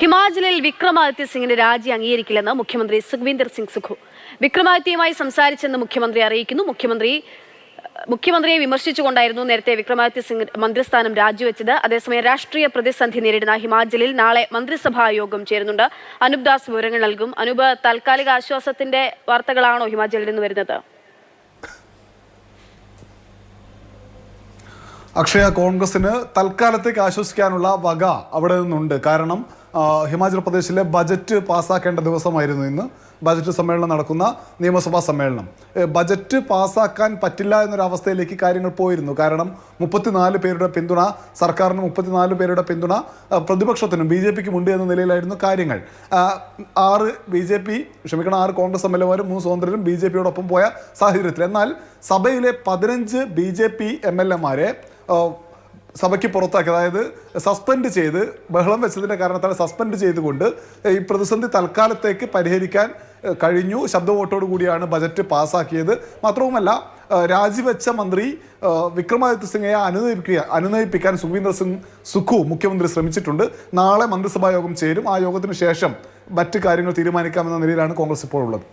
ഹിമാചലിൽ വിക്രമാദിത്യ സിംഗിന്റെ രാജി അംഗീകരിക്കില്ലെന്ന് മുഖ്യമന്ത്രി സുഖ്വീന്ദർ സിംഗ് സുഖു. വിക്രമാദിത്യയുമായി സംസാരിച്ചെന്ന് മുഖ്യമന്ത്രി അറിയിക്കുന്നു. മുഖ്യമന്ത്രി മുഖ്യമന്ത്രിയെ വിമർശിച്ചുകൊണ്ടായിരുന്നു നേരത്തെ വിക്രമാദിത്യ സിംഗ് മന്ത്രിസ്ഥാനം രാജിവെച്ചത്. അതേസമയം രാഷ്ട്രീയ പ്രതിസന്ധി നേരിടുന്ന ഹിമാചലിൽ നാളെ മന്ത്രിസഭാ യോഗം ചേരുന്നുണ്ട്. അനൂപ് ദാസ് വിവരങ്ങൾ നൽകും. അനൂപ് താൽക്കാലിക ആശ്വാസത്തിന്റെ വാർത്തകളാണോ ഹിമാചലിൽ നിന്ന് വരുന്നത്? അക്ഷയ കോൺഗ്രസിന് തൽക്കാലത്തേക്ക് ആശ്വസിക്കാനുള്ള വക അവിടെ നിന്നുണ്ട്. കാരണം ഹിമാചൽ പ്രദേശിലെ ബജറ്റ് പാസ്സാക്കേണ്ട ദിവസമായിരുന്നു ഇന്ന്. ബജറ്റ് സമ്മേളനം നടക്കുന്ന നിയമസഭാ സമ്മേളനം. ബജറ്റ് പാസ്സാക്കാൻ പറ്റില്ല എന്നൊരവസ്ഥയിലേക്ക് കാര്യങ്ങൾ പോയിരുന്നു. കാരണം മുപ്പത്തിനാല് പേരുടെ പിന്തുണ സർക്കാരിന് മുപ്പത്തിനാല് പേരുടെ പിന്തുണ പ്രതിപക്ഷത്തിനും ബി ജെ പിക്കും ഉണ്ട് എന്ന നിലയിലായിരുന്നു കാര്യങ്ങൾ. ആറ് ബി ജെ പി ക്ഷമിക്കണം ആറ് കോൺഗ്രസ് എം എൽ എമാരും മൂന്ന് സ്വതന്ത്രരും ബി ജെ പിയോടൊപ്പം പോയ സാഹചര്യത്തിൽ. എന്നാൽ സഭയിലെ പതിനഞ്ച് B J P M L എമാരെ സഭയ്ക്ക് പുറത്താക്കി അതായത് സസ്പെൻഡ് ചെയ്ത് ബഹളം വെച്ചതിന്റെ കാരണത്താൽ സസ്പെൻഡ് ചെയ്തുകൊണ്ട് ഈ പ്രതിസന്ധി തൽക്കാലത്തേക്ക് പരിഹരിക്കാൻ കഴിഞ്ഞു. ശബ്ദ വോട്ടോടു കൂടിയാണ് ബജറ്റ് പാസ്സാക്കിയത്. മാത്രവുമല്ല രാജിവെച്ച മന്ത്രി വിക്രമാദിത്യ സിംഗയെ അനുനയിപ്പിക്കുക അനുനയിപ്പിക്കാൻ സുഖീന്ദർ സിംഗ് സുഖു മുഖ്യമന്ത്രി ശ്രമിച്ചിട്ടുണ്ട്. നാളെ മന്ത്രിസഭാ യോഗം ചേരും. ആ യോഗത്തിന് ശേഷം മറ്റ് കാര്യങ്ങൾ തീരുമാനിക്കാമെന്ന നിലയിലാണ് കോൺഗ്രസ് ഇപ്പോൾ ഉള്ളത്